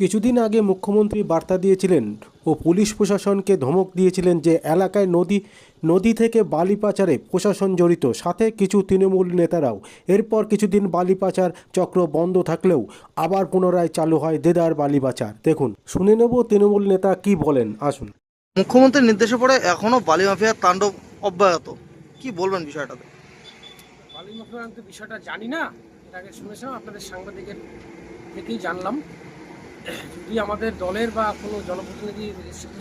কিছুদিন আগে মুখ্যমন্ত্রী বার্তা দিয়েছিলেন ও পুলিশ প্রশাসনকে ধমক দিয়েছিলেন যে এলাকায় নদী নদী থেকে বালি পাচারে প্রশাসন জড়িত। সাথে কিছু তৃণমূল নেতারাও। এরপর কিছুদিন বালি পাচার চক্র বন্ধ থাকলেও আবার পুনরায় চালু হয় দেদার বালি পাচার। দেখুন শুনে নেব তৃণমূল নেতা কি বলেন। আসুন। মুখ্যমন্ত্রীর নির্দেশে পড়ে এখনও বালি মাফিয়ার তাণ্ডব অব্যাহত। কি বলবেন বিষয়টাতে? বালি মুখ্যমন্ত্রী বিষয়টা জানি না। আগে শুনেছিলাম আপনাদের সাংবাদিকের থেকেই জানলাম। যদি আমাদের দলের বা কোনো জনপ্রতিনিধি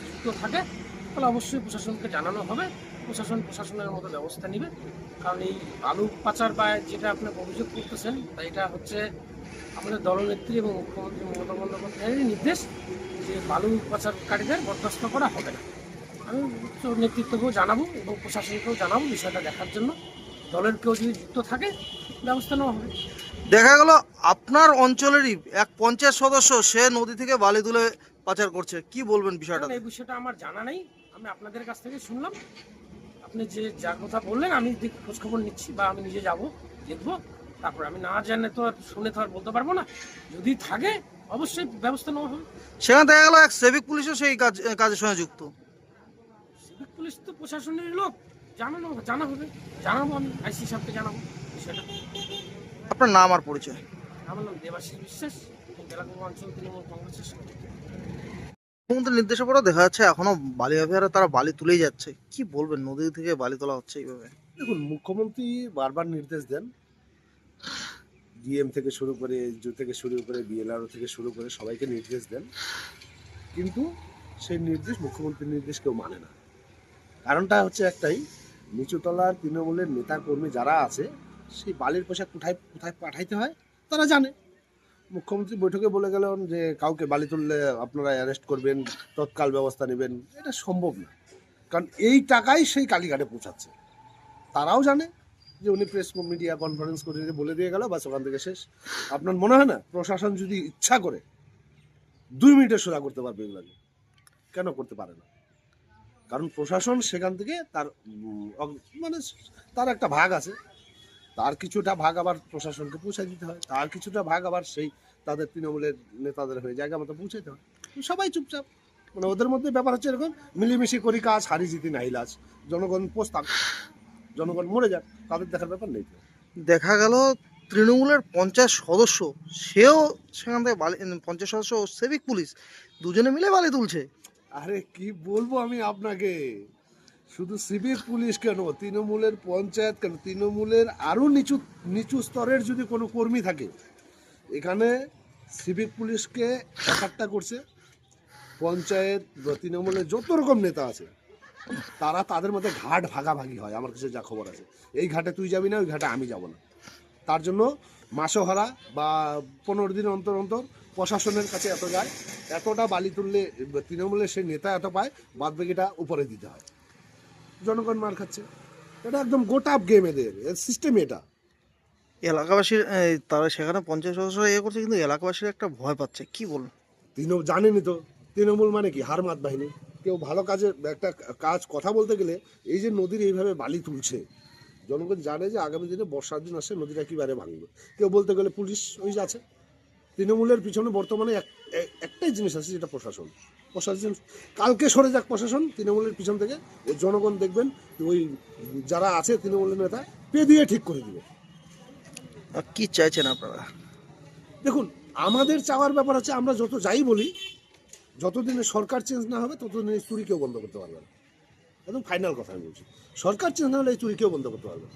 যুক্ত থাকে, তাহলে অবশ্যই প্রশাসনকে জানানো হবে। প্রশাসন প্রশাসনের মতো ব্যবস্থা নেবে। কারণ এই বালু পাচার বা যেটা আপনি অভিযোগ করতেছেন, তা এটা হচ্ছে আমাদের দলনেত্রী এবং মুখ্যমন্ত্রী মমতা বন্দ্যোপাধ্যায়েরই নির্দেশ যে বালু পাচারকারীদের বরখাস্ত করা হবে না। আমি উচ্চ নেতৃত্বকেও জানাব এবং প্রশাসনকেও জানাব বিষয়টা দেখার জন্য। দলের কেউ যদি যুক্ত থাকে, ব্যবস্থা নেওয়া হবে। দেখা গেল আপনার অঞ্চলেরই এক পঞ্চায়েত সদস্য সে নদী থেকে বালি তুলে পাচার করছে। কি বলবেন বিষয়টা? এই বিষয়টা আমার জানা নেই। আমি আপনাদের কাছ থেকে শুনলাম। আপনি যে যার কথা বললেন আমি খোঁজখবর নিচ্ছি বা আমি নিজে যাব দেখব। তারপর আমি না জানলে তো আর শুনে তো আর বলতে পারব না। যদি থাকে অবশ্যই ব্যবস্থা নেওয়া হবে। সেখানে দেখা গেল এক সিভিক পুলিশও সেই কাজ কাজের সঙ্গে যুক্ত। সিভিক পুলিশ তো প্রশাসনের লোক। জানানো জানা হবে। জানাব আমি আইসি সাহেবকে জানাব বিষয়টা। আপনার নাম আর পরিচয়। আমার নাম দেবাশিস বিশ্বাস বেলাগুড় অঞ্চল তৃণমূল কংগ্রেসের মুখ্যমন্ত্রীর নির্দেশে পড়ে দেখা যাচ্ছে এখনও বালি মাফিয়ারা তারা বালি তুলেই যাচ্ছে। কি বলবেন নদী থেকে বালি তোলা হচ্ছে এইভাবে? দেখুন মুখ্যমন্ত্রী বারবার নির্দেশ দেন। ডিএম থেকে শুরু করে জু থেকে শুরু করে বিএলআরও থেকে শুরু করে সবাইকে নির্দেশ দেন। কিন্তু সেই নির্দেশ মুখ্যমন্ত্রীর নির্দেশ কেউ মানে না। কারণটা হচ্ছে একটাই নিচুতলার তৃণমূলের নেতা কর্মী যারা আছে সেই বালির পয়সা কোথায় কোথায় পাঠাইতে হয়, তারা জানে। মুখ্যমন্ত্রী বৈঠকে বলে গেলেন যে, কাউকে বালি তুললে আপনারা অ্যারেস্ট করবেন, তৎকাল ব্যবস্থা নেবেন। এটা সম্ভব না। কারণ এই টাকাই সেই কালীঘাটে পৌঁছাচ্ছে। তারাও জানে যে উনি প্রেস মিডিয়া কনফারেন্স করে বলে দিয়ে গেল, বাস ওখান থেকে শেষ। আপনার মনে হয় না? প্রশাসন যদি ইচ্ছা করে, দুই মিনিটে সোজা করতে পারবে এগুলাকে কেন করতে পারে না? কারণ প্রশাসন সেখান থেকে তার মানে তার একটা ভাগ আছে। তার কিছুটা ভাগ আবার প্রশাসনকে পৌঁছে দিতে হয় তার কিছুটা ভাগ আবার সেই তাদের তৃণমূলের নেতাদের হয়ে জায়গা মতো পৌঁছাতে হয়। সবাই চুপচাপ। মানে ওদের মধ্যে ব্যাপার হচ্ছে এরকম মিলিমিশি করি কাজ হারি জিতি নাহিলাজ জনগণ পোস্তাক জনগণ মরে যাক তাদের দেখার ব্যাপার নেই দেখা গেল তৃণমূলের পঞ্চায়েত সদস্য সেও সেখান থেকে বালি পঞ্চায়েত সদস্য সিভিক পুলিশ দুজনে মিলে বালি তুলছে। আরে কি বলব আমি আপনাকে? শুধু সিভিক পুলিশ কেন? তৃণমূলের পঞ্চায়েত কেন? তৃণমূলের আরও নিচু নিচু স্তরের যদি কোনো কর্মী থাকে, এখানে সিভিক পুলিশকে একাট্টা করছে। পঞ্চায়েত তৃণমূলের যত রকম নেতা আছে, তারা তাদের মধ্যে ঘাট ভাগাভাগি হয়। আমার কাছে যা খবর আছে, এই ঘাটে তুই যাবি না, ওই ঘাটে আমি যাব না। তার জন্য মাসোহারা বা পনেরো দিন অন্তর অন্তর প্রশাসনের কাছে এত যায়, এতটা বালি তুললে, তৃণমূলের সেই নেতা এত পায় বাদ বাকিটা উপরে দিতে হয়। জনগণ মার খাচ্ছে। এটা একদম গোটা গেম এদের। সিস্টেম এটা। এলাকাবাসীর তারা সেখানে পঞ্চায়েত সদস্য ইয়ে করছে কিন্তু এলাকাবাসীর একটা ভয় পাচ্ছে। কি বলুন তৃণমূল জানেনি তো। তৃণমূল মানে কি? হারমাত বাহিনী। কেউ ভালো কাজে একটা কাজ কথা বলতে গেলে এই যে নদীর এইভাবে বালি তুলছে জনগণ জানে যে আগামী দিনে বর্ষার দিন আসে নদীটা কীভাবে ভাঙবে। কেউ বলতে গেলে পুলিশ ওই আছে। তৃণমূলের পিছনে বর্তমানে এক- একটাই জিনিস আছে যেটা প্রশাসন। প্রশাসন কালকে সরে যাক প্রশাসন তৃণমূলের পিছন থেকে ওই জনগণ দেখবেন ওই যারা আছে তৃণমূলের নেতা পে দিয়ে ঠিক করে দিবে। আর কি চাইছেন আপনারা? দেখুন আমাদের চাওয়ার ব্যাপার হচ্ছে আমরা যত যাই বলি যতদিনে সরকার চেঞ্জ না হবে ততদিন এই চুরি কেউ বন্ধ করতে পারবে না। একদম ফাইনাল কথা আমি বলছি। সরকার চেঞ্জ না হলে এই চুরি কেউ বন্ধ করতে পারবে না।